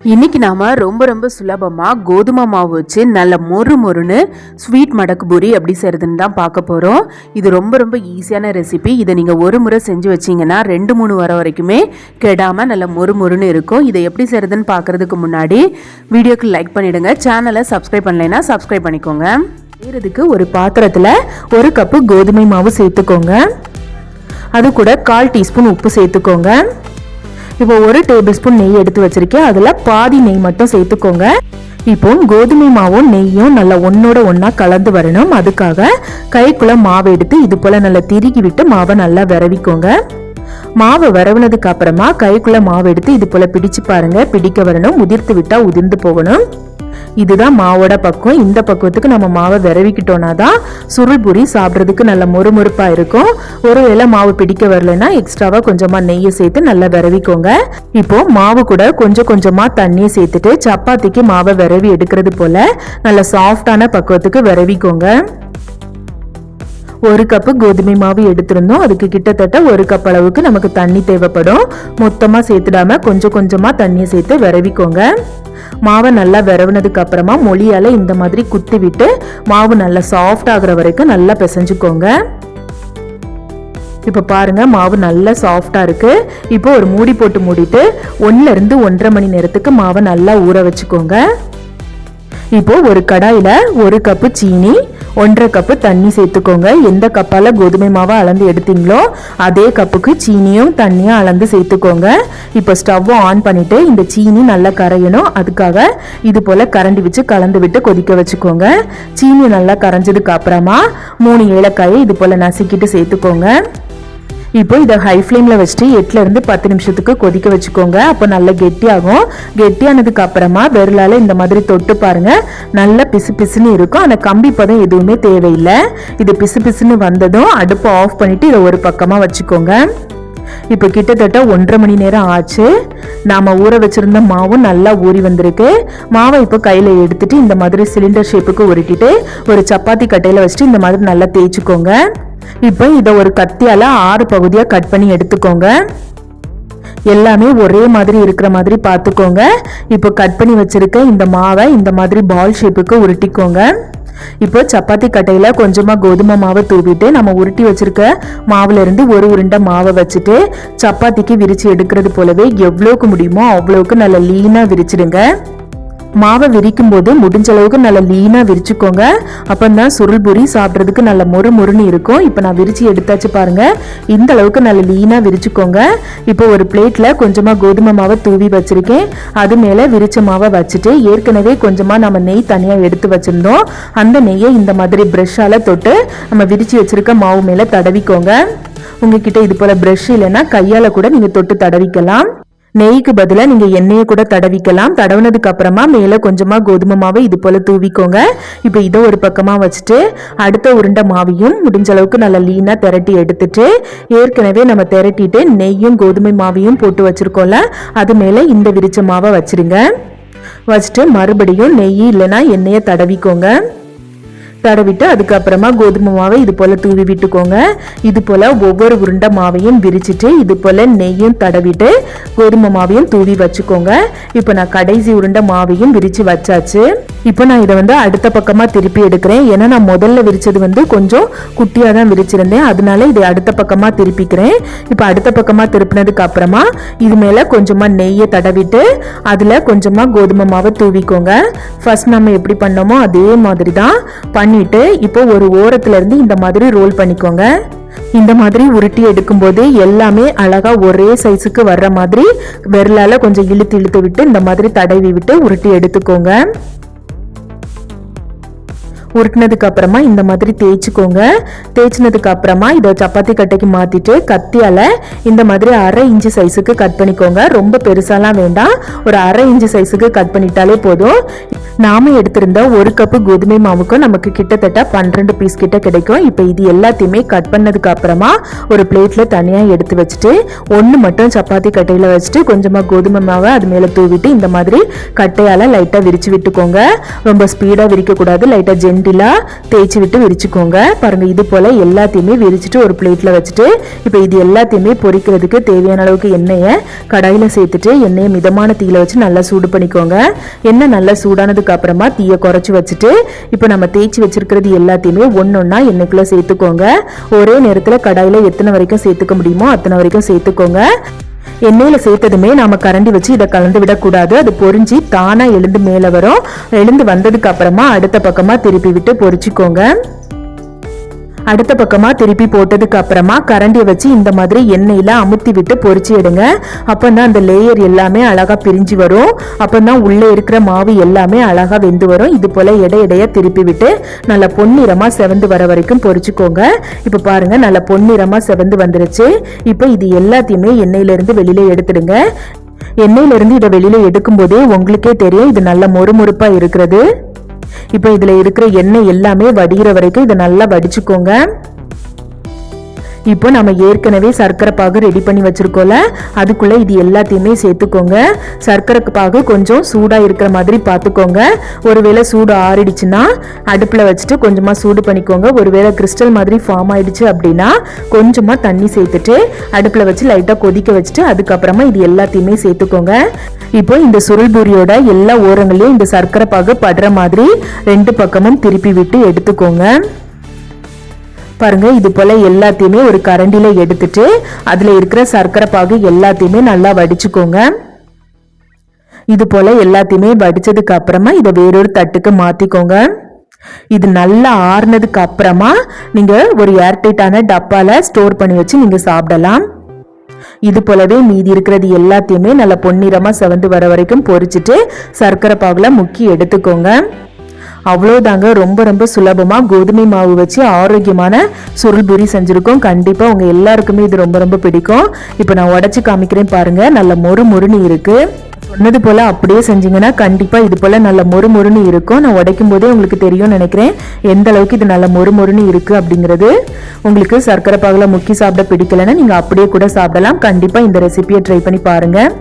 இன்னைக்கு நாம ரொம்ப ரொம்ப சுலபமா கோதுமை மாவு வச்சு நல்ல மொறு மொறுன்னு ஸ்வீட் மடக்கு பூரி எப்படி செய்யறதுன்னு தான் பார்க்க போறோம். இது ரொம்ப ரொம்ப ஈஸியான ரெசிபி இதை நீங்க ஒரு முறை செஞ்சு வச்சீங்கன்னா ரெண்டு மூணு வர வரைக்குமே கெடாம நல்ல மொறு மொறுன்னு இருக்கும். இதை எப்படி செய்யறதுன்னு பார்க்கறதுக்கு முன்னாடி வீடியோக்கு லைக் பண்ணிடுங்க. சேனலை சப்ஸ்கிரைப் பண்ணலைன்னா சப்ஸ்கிரைப் பண்ணிக்கோங்க. செய்யறதுக்கு ஒரு பாத்திரத்தில் ஒரு கப்பு கோதுமை மாவு சேர்த்துக்கோங்க. அது கூட கால் டீஸ்பூன் உப்பு சேர்த்துக்கோங்க. இப்போ ஒரு டேபிள் ஸ்பூன் நெய் எடுத்து வச்சிருக்கேன். அதில் பாதி நெய் மட்டும் சேர்த்துக்கோங்க. இப்போ கோதுமை மாவும் நெய்யும் நல்லா ஒன்னோட ஒன்றா கலந்து வரணும். அதுக்காக கைக்குள்ள மாவு எடுத்து இது போல் நல்லா திருகி விட்டு மாவை நல்லா விரவிக்கோங்க. மாவு வரவுனதுக்கு அப்புறமா கைக்குள்ள மாவு எடுத்து இது போல பிடிச்சு பாருங்க. பிடிக்க வரணும். உதிர்த்து விட்டா உதிர்ந்து போகணும். இதுதான் மாவோட பக்குவம். இந்த பக்குவத்துக்கு நம்ம மாவை விரவிக்கிட்டோம்னா தான் சுருள் பூரி சாப்பிட்றதுக்கு நல்ல மொறுமொறுப்பாக இருக்கும். ஒருவேளை மாவு பிடிக்க வரலைன்னா எக்ஸ்ட்ராவாக கொஞ்சமாக நெய்யை சேர்த்து நல்லா விரவிக்கோங்க. இப்போ மாவு கூட கொஞ்சம் கொஞ்சமாக தண்ணியை சேர்த்துட்டு சப்பாத்திக்கு மாவை விரவி எடுக்கிறது போல நல்ல சாஃப்டான பக்குவத்துக்கு விரவிக்கோங்க. ஒரு கப்பு கோதுமை மாவு எடுத்திருந்தோம். அதுக்கு கிட்டத்தட்ட ஒரு கப் அளவுக்கு நமக்கு தண்ணி தேவைப்படும். மொத்தமா சேர்த்துடாம கொஞ்சம் கொஞ்சமா தண்ணியை சேர்த்து விரவிக்கோங்க. மாவை நல்லா விரவுனதுக்கு அப்புறமா மொழியால இந்த மாதிரி குத்தி விட்டு மாவு நல்லா சாஃப்ட் ஆகுற வரைக்கும் நல்லா பிசைஞ்சுக்கோங்க. இப்போ பாருங்க மாவு நல்லா சாஃப்டாக இருக்கு. இப்போ ஒரு மூடி போட்டு மூடிட்டு ஒன்னுல இருந்து ஒன்றரை மணி நேரத்துக்கு மாவை நல்லா ஊற வச்சுக்கோங்க. இப்போ ஒரு கடாயில ஒரு கப்பு சீனி ஒன்றரை கப்பு தண்ணி சேர்த்துக்கோங்க. எந்த கப்பால் கோதுமை மாவை அளந்து எடுத்தீங்களோ அதே கப்புக்கு சீனியும் தண்ணியும் அளந்து சேர்த்துக்கோங்க. இப்போ ஸ்டவ்வை ஆன் பண்ணிவிட்டு இந்த சீனி நல்லா கரையணும். அதுக்காக இது போல் கரண்டி வச்சு கலந்து விட்டு கொதிக்க வச்சுக்கோங்க. சீனி நல்லா கரைஞ்சதுக்கு அப்புறமா மூணு ஏலக்காயை இது போல் நசுக்கிட்டு சேர்த்துக்கோங்க. இப்போ இதை ஹை ஃப்ளேமில் வச்சுட்டு எட்டுல இருந்து பத்து நிமிஷத்துக்கு கொதிக்க வச்சுக்கோங்க. அப்போ நல்லா கெட்டியாகும். கெட்டியானதுக்கு அப்புறமா விரலால் இந்த மாதிரி தொட்டு பாருங்க. நல்லா பிசு பிசுன்னு இருக்கும். அந்த கம்பி பதம் எதுவுமே தேவையில்லை. இது பிசு பிசுன்னு வந்ததும் அடுப்பை ஆஃப் பண்ணிவிட்டு இதை ஒரு பக்கமாக வச்சுக்கோங்க. இப்போ கிட்டத்தட்ட ஒன்றரை மணி நேரம் ஆச்சு. நாம ஊற வச்சிருந்த மாவும் நல்லா ஊறி வந்திருக்கு. மாவை இப்போ கையில் எடுத்துட்டு இந்த மாதிரி சிலிண்டர் ஷேப்புக்கு உருட்டிட்டு ஒரு சப்பாத்தி கட்டையில் வச்சுட்டு இந்த மாதிரி நல்லா தேய்ச்சிக்கோங்க. இப்போ இதை ஒரு கத்தியால ஆறு பகுதியாக கட் பண்ணி எடுத்துக்கோங்க. எல்லாமே ஒரே மாதிரி இருக்கிற மாதிரி பார்த்துக்கோங்க இப்போ கட் பண்ணி வச்சிருக்க இந்த மாவை இந்த மாதிரி பால் ஷேப்புக்கு உருட்டிக்கோங்க. இப்போ சப்பாத்தி கட்டையில கொஞ்சமா கோதுமை மாவை தூவிட்டு நம்ம உருட்டி வச்சிருக்க மாவுல இருந்து ஒரு உருண்டை மாவை வச்சுட்டு சப்பாத்திக்கு விரிச்சு எடுக்கிறது போலவே எவ்வளவுக்கு முடியுமோ அவ்வளவுக்கு நல்ல லீனா விரிச்சிடுங்க. மாவை விரிக்கும் போது முடிஞ்ச அளவுக்கு நல்லா லீனாக விரிச்சுக்கோங்க. அப்பந்தான் சுருள் பூரி சாப்பிட்றதுக்கு நல்ல மொறு மொறுன்னு இருக்கும். இப்போ நான் விரித்து எடுத்தாச்சு பாருங்கள் இந்த அளவுக்கு நல்ல லீனாக விரிச்சுக்கோங்க. இப்போ ஒரு பிளேட்டில் கொஞ்சமாக கோதுமை மாவை தூவி வச்சுருக்கேன். அது மேலே விரிச்ச மாவை வச்சுட்டு ஏற்கனவே கொஞ்சமாக நம்ம நெய் தனியாக எடுத்து வச்சுருந்தோம். அந்த நெய்யை இந்த மாதிரி ப்ரெஷ்ஷால் தொட்டு நம்ம விரித்து வச்சுருக்க மாவு மேலே தடவிக்கோங்க. உங்ககிட்ட இது போல் ப்ரஷ் இல்லைன்னா கையால் கூட நீங்கள் தொட்டு தடவிக்கலாம். நெய்க்கு பதிலாக நீங்கள் எண்ணெயை கூட தடவிக்கலாம். தடவினதுக்கு அப்புறமா மேலே கொஞ்சமாக கோதுமை மாவை இது போல் தூவிக்கோங்க. இப்போ இதை ஒரு பக்கமாக வச்சுட்டு அடுத்த உருண்டை மாவையும் முடிஞ்ச அளவுக்கு நல்லா லீனாக திரட்டி எடுத்துட்டு ஏற்கனவே நம்ம திரட்டிட்டு நெய்யும் கோதுமை மாவையும் போட்டு வச்சுருக்கோம்ல அது மேலே இந்த விரிச்ச மாவை வச்சிருங்க. வச்சுட்டு மறுபடியும் நெய் இல்லைன்னா எண்ணெயை தடவிக்கோங்க. தடவிட்டு அதுக்கப்புறமா கோதுமை மாவை இது போல் தூவி விட்டுக்கோங்க. இது போல் ஒவ்வொரு உருண்டை மாவையும் விரிச்சிட்டு இது போல் நெய்யும் தடவிட்டு கோதுமை மாவையும் தூவி வச்சுக்கோங்க. இப்போ நான் கடைசி உருண்டை மாவையும் விரிச்சு வச்சாச்சு. இப்போ நான் இதை வந்து அடுத்த பக்கமாக திருப்பி எடுக்கிறேன். ஏன்னா நான் முதல்ல விரிச்சது வந்து கொஞ்சம் குட்டியாக தான் விரிச்சிருந்தேன். அதனால இதை அடுத்த பக்கமாக திருப்பிக்கிறேன். இப்போ அடுத்த பக்கமாக திருப்பினதுக்கு அப்புறமா இது மேலே கொஞ்சமாக நெய்யை தடவிட்டு அதில் கொஞ்சமாக கோதுமை மாவை தூவிக்கோங்க. ஃபர்ஸ்ட் நம்ம எப்படி பண்ணோமோ அதே மாதிரி தான் பண்ணிவிட்டு இப்போ ஒரு ஓரத்துலேருந்து இந்த மாதிரி ரோல் பண்ணிக்கோங்க. இந்த மாதிரி உருட்டி எடுக்கும்போது எல்லாமே அழகாக ஒரே சைஸுக்கு வர்ற மாதிரி விரலால் கொஞ்சம் இழுத்து இழுத்து விட்டு இந்த மாதிரி தடவி விட்டு உருட்டி எடுத்துக்கோங்க. உருட்டினதுக்கு அப்புறமா இந்த மாதிரி தேய்ச்சிக்கோங்க. தேய்ச்சினதுக்கு அப்புறமா இதை சப்பாத்தி கட்டைக்கு மாத்திட்டு கத்தியால இந்த மாதிரி அரை இன்ச்சு சைஸுக்கு கட் பண்ணிக்கோங்க. ரொம்ப பெருசாலாம் வேண்டாம். ஒரு அரை இன்ச்சு சைஸுக்கு கட் பண்ணிட்டாலே போதும். நாம எடுத்திருந்த ஒரு கப்பு கோதுமை மாவுக்கும் நமக்கு கிட்டத்தட்ட பன்னிரெண்டு பீஸ் கிட்ட கிடைக்கும். இப்போ இது எல்லாத்தையுமே கட் பண்ணதுக்கு அப்புறமா ஒரு பிளேட்ல தனியா எடுத்து வச்சுட்டு ஒன்று மட்டும் சப்பாத்தி கட்டையில வச்சுட்டு கொஞ்சமா கோதுமை மாவை அது மேல தூவிட்டு இந்த மாதிரி கட்டையால லைட்டா விரிச்சு விட்டுக்கோங்க. ரொம்ப ஸ்பீடா விரிக்க கூடாது. லைட்டா ஜென்ட் தேய்ச்சி விட்டு விரிச்சுக்கோங்க. பாருங்க இது போல் எல்லாத்தையுமே விரிச்சிட்டு ஒரு பிளேட்டில் வச்சுட்டு இப்போ இது எல்லாத்தையுமே பொரிக்கிறதுக்கு தேவையான அளவுக்கு எண்ணெயை கடாயில் சேர்த்துட்டு எண்ணெயை மிதமான தீயில வச்சு நல்லா சூடு பண்ணிக்கோங்க. எண்ணெய் நல்லா சூடானதுக்கு அப்புறமா தீயை குறைச்சி வச்சுட்டு இப்போ நம்ம தேய்ச்சி வச்சிருக்கிறது எல்லாத்தையுமே ஒன்றொன்னா எண்ணெய்க்குள்ளே சேர்த்துக்கோங்க. ஒரே நேரத்தில் கடாயில் எத்தனை வரைக்கும் சேர்த்துக்க முடியுமோ அத்தனை வரைக்கும் சேர்த்துக்கோங்க. எண்ணெயில் சேர்த்ததுமே நாம கரண்டி வச்சு இதை கலந்து விடக்கூடாது. அது பொறிஞ்சி தானா எழுந்து மேலே வரும். எழுந்து வந்ததுக்கு அப்புறமா அடுத்த பக்கமா திருப்பி விட்டு பொரிச்சுக்கோங்க அடுத்த பக்கமா திருப்பி போட்டதுக்கு அப்புறமா கரண்டியை வச்சு இந்த மாதிரி எண்ணெயில அமுத்தி விட்டு பொறிச்சு எடுங்க. அப்பதான் அந்த லேயர் எல்லாமே அழகா பிரிஞ்சு வரும். அப்பதான் உள்ளே இருக்கிற மாவு எல்லாமே அழகா வெந்து வரும். இது போல எடை எடையா திருப்பி விட்டு நல்லா பொன்னிறமா செவந்து வர வரைக்கும் பொறிச்சுக்கோங்க. இப்ப பாருங்க நல்லா பொன்னிறமா செவந்து வந்துருச்சு. இப்போ இது எல்லாத்தையுமே எண்ணெயில இருந்து வெளியில எடுத்துடுங்க. எண்ணெயில இருந்து இதை வெளியில எடுக்கும் போதே உங்களுக்கே தெரியும் இது நல்ல மொறுமொறுப்பா இருக்கிறது. இப்போ இதுல இருக்கிற எண்ணெய் எல்லாமே வடிகிற வரைக்கும் இதை நல்லா வடிச்சுக்கோங்க. இப்போ நம்ம ஏற்கனவே சர்க்கரை பாகு ரெடி பண்ணி வச்சுருக்கோம்ல அதுக்குள்ளே இது எல்லாத்தையுமே சேர்த்துக்கோங்க. சர்க்கரை பாகு கொஞ்சம் சூடாக இருக்கிற மாதிரி பார்த்துக்கோங்க. ஒருவேளை சூடு ஆறிடுச்சுன்னா அடுப்பில் வச்சுட்டு கொஞ்சமாக சூடு பண்ணிக்கோங்க. ஒருவேளை கிறிஸ்டல் மாதிரி ஃபார்ம் ஆயிடுச்சு அப்படின்னா கொஞ்சமாக தண்ணி சேர்த்துட்டு அடுப்பில் வச்சு லைட்டாக கொதிக்க வச்சுட்டு அதுக்கப்புறமா இது எல்லாத்தையுமே சேர்த்துக்கோங்க. இப்போ இந்த சுருள் பூரியோட எல்லா ஓரங்களையும் இந்த சர்க்கரை பாகு படுற மாதிரி ரெண்டு பக்கமும் திருப்பி விட்டு எடுத்துக்கோங்க. பாருங்க இது போல எல்லாத்தையுமே ஒரு கரண்டில எடுத்துட்டு அதுல இருக்கிற சர்க்கரை பாகு எல்லாத்தையுமே நல்லா வடிச்சுக்கோங்க. இது போல எல்லாத்தையுமே வடிச்சதுக்கு அப்புறமா இதை வேறொரு தட்டுக்கு மாத்திக்கோங்க. இது நல்லா ஆறுனதுக்கு அப்புறமா நீங்க ஒரு ஏர்டைட்டான டப்பால ஸ்டோர் பண்ணி வச்சு நீங்க சாப்பிடலாம். இது போலவே மீதி இருக்கிறது எல்லாத்தையுமே நல்லா பொன்னிறமா செவந்து வர வரைக்கும் பொறிச்சிட்டு சர்க்கரை பாகுல முக்கி எடுத்துக்கோங்க. அவ்வளோதாங்க ரொம்ப ரொம்ப சுலபமாக கோதுமை மாவு வச்சு ஆரோக்கியமான சுருள் பூரி செஞ்சுருக்கோம். கண்டிப்பாக உங்கள் எல்லாருக்குமே இது ரொம்ப ரொம்ப பிடிக்கும். இப்போ நான் உடச்சி காமிக்கிறேன் பாருங்கள் நல்ல மொறு மொறுன்னு இருக்குது சொன்னது போல் அப்படியே செஞ்சீங்கன்னா கண்டிப்பாக இது போல் நல்ல மொறு மொறுன்னு இருக்கும். நான் உடைக்கும் போதே உங்களுக்கு தெரியும்னு நினைக்கிறேன். எந்த அளவுக்கு இது நல்ல மொறு மொறுன்னு இருக்குது அப்படிங்கிறது. உங்களுக்கு சர்க்கரை பாகுல முக்கி சாப்பிட பிடிக்கலன்னா நீங்கள் அப்படியே கூட சாப்பிடலாம். கண்டிப்பாக இந்த ரெசிபியை ட்ரை பண்ணி பாருங்கள்